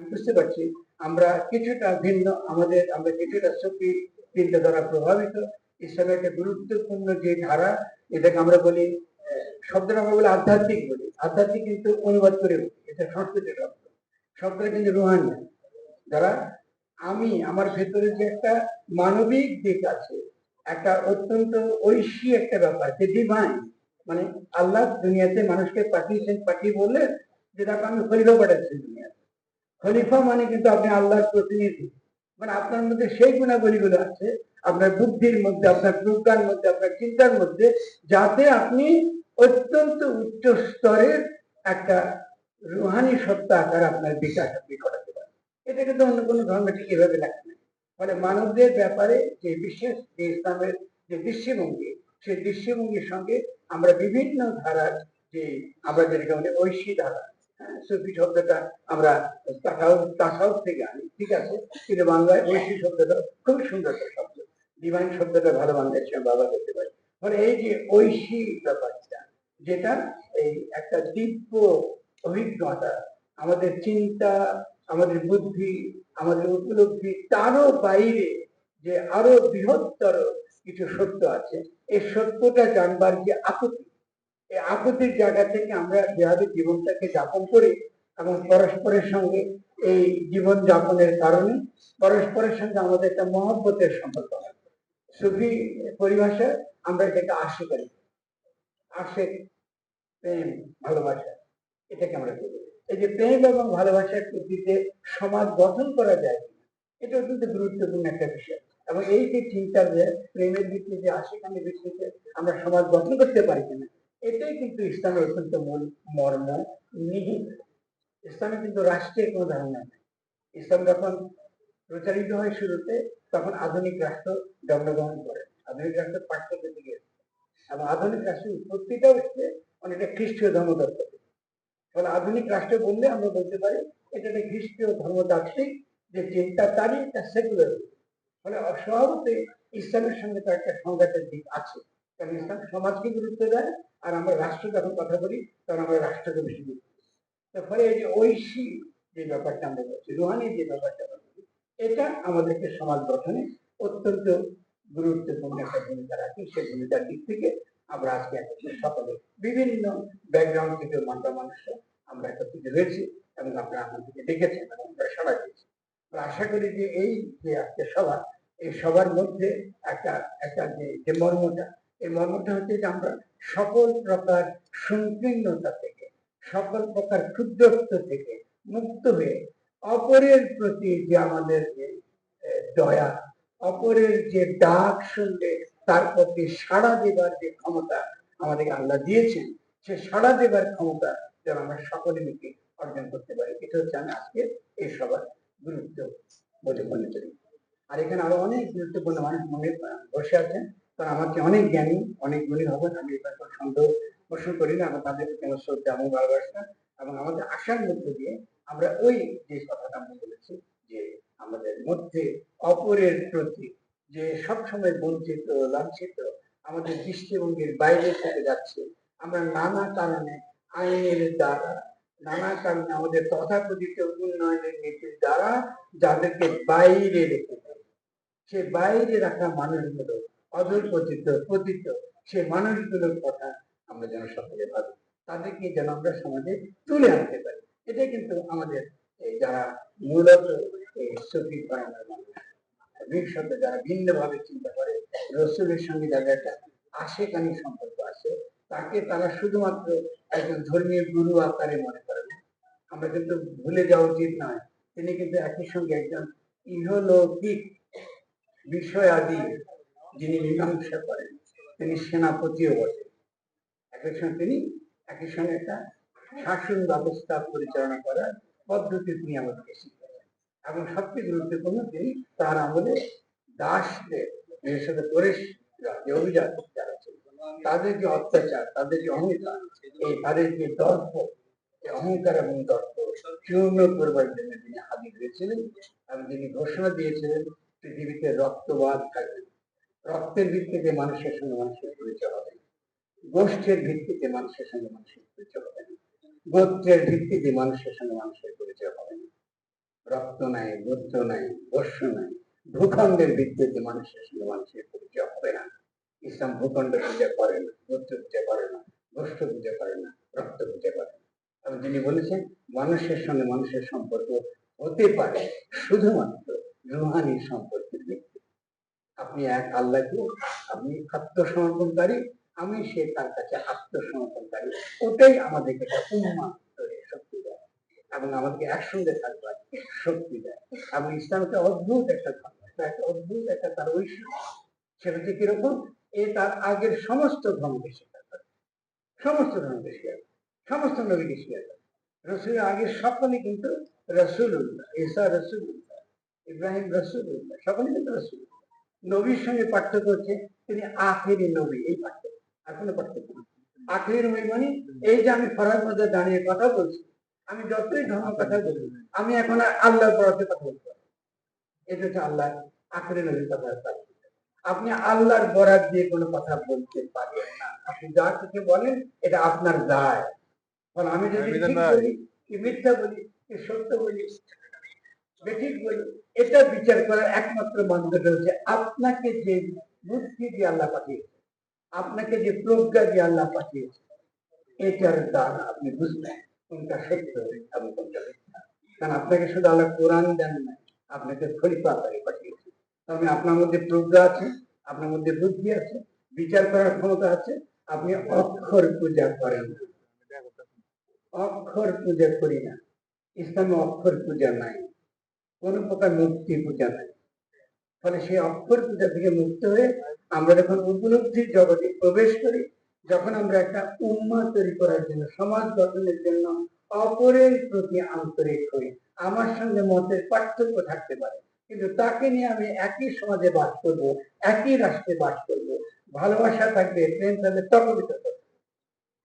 বুঝতে পারছি। আমরা কিছুটা ভিন্ন, আমাদের, আমরা কিছুটা চিন্তা দ্বারা প্রভাবিত। ইসলামের একটা গুরুত্বপূর্ণ যে ধারা, এটাকে আমরা বলি শব্দটা আমরা বলি আধ্যাত্মিক বলি। আধ্যাত্মিক কিন্তু অনুবাদ করে এটা সংস্কৃতের শব্দ শব্দটা কিন্তু রুহানি। যারা আমি, আমার ভেতরে যে একটা মানবিক দিক আছে, একটা অত্যন্ত ঐশী একটা ব্যাপার, যে ডিভাইন মানে আল্লাহ দুনিয়াতে মানুষকে পাঠিয়েছেন, পাঠিয়ে বললেন যে, দেখো, আমি খলিফা পাঠাচ্ছি দুনিয়াতে। খলিফা মানে কিন্তু আপনি আল্লাহর প্রতিনিধি। মানে আপনার মধ্যে সেই গুণাবলীগুলো আছে, আপনার বুদ্ধির মধ্যে, আপনার প্রজ্ঞার মধ্যে, আপনার চিন্তার মধ্যে, যাতে আপনি অত্যন্ত উচ্চ স্তরের একটা রুহানি সত্তা আকার আপনার বিকাশ আপনি করাতে পারেন। এটা কিন্তু অন্য কোনো ধর্মে ঠিক এভাবে লেখা নেই। ফলে মানবদের ব্যাপারে যে বিশেষ যে ইসলামের যে দৃষ্টিভঙ্গি, সেই দৃষ্টিভঙ্গির সঙ্গে আমরা বিভিন্ন ধারার যে, আমরা যেটাকে বলি ঐশী ধারা সুফি শব্দটা আমরা থেকে আনি, ঠিক আছে? কিন্তু বাংলায় ঐশী শব্দটা খুব সুন্দর একটা শব্দ। ডিভাইন শব্দটা ভালো করতে পারি। ফলে এই যে ঐশী ব্যাপারটা, যেটা এই একটা দিব্য অভিজ্ঞতা, আমাদের চিন্তা, আমাদের বুদ্ধি, আমাদের উপলব্ধি, তারও বাইরে যে আরও বৃহত্তর কিছু সত্য আছে, এই সত্যটা জানবার যে আকুতি এই আকুতির জায়গা থেকে আমরা যেভাবে জীবনটাকে যাপন করি এবং পরস্পরের সঙ্গে এই জীবন যাপনের কারণে পরস্পরের সঙ্গে আমাদের একটা মহব্বতের সম্পর্ক হয়। সুফি পরিভাষায় আমরা এটাকে আশিকারি আশেক প্রেম, ভালোবাসা, এটাকে আমরা বলি। এই যে প্রেম এবং ভালোবাসার ভিত্তিতে সমাজ গঠন করা যায় এটা অত্যন্ত গুরুত্বপূর্ণ একটা বিষয়। এবং এই যে চিন্তা যে প্রেমের ভিত্তিতে আশিকানের ভিত্তিতে আমরা সমাজ গঠন করতে পারি কিনা এটাই কিন্তু ইসলামের অত্যন্ত মূল মর্ম নিহিত ইসলামে কিন্তু রাষ্ট্রের কোনো ধারণা নেই। ইসলাম যখন প্রচারিত হয় শুরুতে, তখন আধুনিক রাষ্ট্র জন্মগ্রহণ করে। আধুনিক রাষ্ট্র পাশ্চাত্যের দিকে। এবং আধুনিক রাষ্ট্রের উৎপত্তিটাও এসছে অনেকটা খ্রিস্টীয় ধর্মতত্ত্ব। ফলে আধুনিক রাষ্ট্র বললে আমরা বলতে পারি এটা একটা খ্রিস্টীয় ধর্মতাত্ত্বিক যে চিন্তা, তারই একটা সেকুলার ফলে স্বভাবতে ইসলামের সঙ্গে তার একটা সংঘাতের দিক আছে। কারণ ইসলাম সমাজকে গুরুত্ব দেয়, আর আমরা রাষ্ট্র যখন কথা বলি, তখন আমরা রাষ্ট্রকে বেশি গুরুত্ব দিই। ফলে এই যে ঐশী যে ব্যাপারটা আমরা বলছি রুহানি যে ব্যাপারটা আমরা বলি এটা আমাদেরকে সমাজ গঠনে অত্যন্ত গুরুত্বপূর্ণ একটা ভূমিকা রাখে। সেই ভূমিকার দিক থেকে আমরা আজকে একত্রিত সকলে বিভিন্ন ব্যাকগ্রাউন্ড থেকে মানবা মানুষরা আমরা একত্রিত হয়েছি এবং আপনারা আমাদেরকে ডেকেছেন এবং আমরা সাড়া দিয়েছি আশা করি যে এই যে আজকে সভা, এই সবার মধ্যে একটা একটা যে মর্মটা এই মর্মটা হচ্ছে যে আমরা সকল প্রকার সংকীর্ণতা থেকে, সকল প্রকার ক্ষুদ্রত্ব থেকে মুক্ত হয়ে অপরের প্রতি যে আমাদের যে দয়া, অপরের যে ডাক শুনলে তার প্রতি সাড়া দেবার যে ক্ষমতা আমাদেরকে আল্লাহ দিয়েছেন, সে সাড়া দেবার ক্ষমতা যেন আমরা সকলে মিলে অর্জন করতে পারি। এটা হচ্ছে আমি আজকে এই সবার গুরুত্ব বলে মনে করি। আর এখানে আরও অনেক গুরুত্বপূর্ণ মানুষ মনে বসে আছেন। কারণ আমাকে অনেক জ্ঞানী, অনেক গুণী হবেন। আমি এবার সন্দেহ পোষণ করি না এবং তাদের প্রতি আমার শ্রদ্ধা এবং ভালোবাসা এবং আমাদের আশার মধ্যে দিয়ে আমরা ওই যে কথাটা আমরা বলেছি যে আমাদের মধ্যে অপরের প্রতি যে সবসময় বঞ্চিত, লাঞ্ছিত, আমাদের দৃষ্টিভঙ্গির বাইরে থেকে যাচ্ছে, আমরা নানা কারণে আইনের দ্বারা, নানা কারণে আমাদের তথাকথিত উন্নয়নের নীতির দ্বারা যাদেরকে বাইরে রেখে দেয় সে বাইরে রাখা মানুষগুলো অধঃপতিত পতিত সে মানুষগুলোর কথা আমরা যেন সকলে ভাবি। তাদেরকে যেন আমরা সমাজে তুলে আনতে পারি। এটা কিন্তু আমাদের যারা মূলত সফি চিন্তা করে, রসুলের সঙ্গে যাদের একটা আশেকানি সম্পর্ক আছে, তাকে তারা শুধুমাত্র একজন ধর্মীয় গুরু আকারে মনে করে আমরা কিন্তু ভুলে যাওয়া উচিত নয়, তিনি কিন্তু একই সঙ্গে একজন ইহলৌকিক বিষয় আদি যিনি মীমাংসা করেন, তিনি সেনাপতিও বটেন একই সঙ্গে তিনি একই সঙ্গে একটা শাসন ব্যবস্থা পরিচালনা করার পদ্ধতি তিনি আমাদেরকে শিখেছেন এবং সবচেয়ে গুরুত্বপূর্ণ তিনি তার আমলে দাসদের, বিশেষ করে পরেশ যে অভিজাত যারা ছিল তাদের যে অত্যাচার তাদের যে অহংকার, এই তাদের যে দর্প অহংকার এবং দর্প চূর্ণ করবার জন্য তিনি হাজির হয়েছিলেন এবং তিনি ঘোষণা দিয়েছিলেন, পৃথিবীতে রক্তবাদ থাকবে। রক্তের ভিত্তিতে মানুষের সঙ্গে মানুষের পরিচয় হবে। গোষ্ঠের ভিত্তিতে মানুষের সঙ্গে মানুষের পরিচয় হবে। গোত্রের ভিত্তিতে মানুষের সঙ্গে মানুষের পরিচয় হবে। রক্ত নাই, গোত্র নাই, বর্ষ নাই, ভূখণ্ডের ভিত্তিতে মানুষের সঙ্গে মানুষের পরিচয় হবে না। ইসলাম ভূখণ্ড পূজা করে না, গোত্র পূজা করে না, গোষ্ঠ পূজা করে না, রক্ত পূজা করে না। এবং যিনি বলেছেন, মানুষের সঙ্গে মানুষের সম্পর্ক হতে পারে, শুধুমাত্র রুহানি সম্পর্কের আপনি এক আল্লাহকে আপনি আত্মসমর্পণকারী, আমি সে তার কাছে আত্মসমর্পণকারী। ওটাই আমাদেরকে একটা শক্তি দেয়। এবং আমাদেরকে একসঙ্গে থাকবার শক্তি দেয়। এবং ইসলামকে অদ্ভুত একটা ধর্ম। একটা অদ্ভুত একটা তার ঐশ্বর্য সেটা হচ্ছে কীরকম? এ তার আগের সমস্ত ধর্মকে স্বীকার করে। সমস্ত ধর্মকে স্বীকার করে। সমস্ত নবীকে স্বীকার করে। রসুলের আগের সকলে কিন্তু রসুল্লাহ রসুল উল্লাহ ইব্রাহিম রসুল উল্লাহ সকলে কিন্তু রসুল্লাহ নবীর সঙ্গে পার্থক্য হচ্ছে তিনি আখেরি নবী এই পার্থক্য। আর কোনো পার্থক্য আখেরি নবী মানে এই যে আমি ফরার মধ্যে দাঁড়িয়ে কথা বলছি। আমি যতই ধর্ম কথা বলি আমি এখন আর আল্লাহর পরাতে কথা বলতে এটা হচ্ছে আল্লাহ আখেরি নবীর কথা আপনি আল্লাহর বরাত দিয়ে কোনো কথা বলতে পারেন না। আপনি যা কিছু বলেন এটা আপনার দায়। কারণ আমি যদি ঠিক বলি কি মিথ্যা বলি কি সত্য বলি এটা বিচার করার একমাত্র মানদণ্ড হচ্ছে আপনাকে যে বুদ্ধি দিয়ে আল্লাহ পাঠিয়েছে, আপনাকে যে প্রজ্ঞা দিয়ে আল্লাহ পাঠিয়েছে, এটার দ্বারা আপনি বুঝবেন কোনটা সত্য এবং কোনটা মিথ্যা। কারণ আপনাকে শুধু আল্লাহ কোরআন দেন না, আপনাকে খলিফা আকারে পাঠিয়েছে। তবে আপনার মধ্যে প্রজ্ঞা আছে, আপনার মধ্যে বুদ্ধি আছে, বিচার করার ক্ষমতা আছে, আপনি অক্ষর পূজা করেন অক্ষর পূজা করি না, ইসলামে অক্ষর পূজা নাই। কোন প্রকার মূর্তি পূজা নাই। ফলে সেই অক্ষর পূজা থেকে মুক্ত হয়ে আমরা যখন উপলব্ধির জগতে প্রবেশ করি, যখন আমরা একটা উম্মা তৈরি করার জন্য, সমাজ গঠনের জন্য অপরের প্রতি আন্তরিক হই, আমার সঙ্গে মতের পার্থক্য থাকতে পারে। কিন্তু তাকে নিয়ে আমি একই সমাজে বাস করব, একই রাষ্ট্রে বাস করব। ভালোবাসা থাকবে, প্রেম থাকবে তর্ক বিতর্ক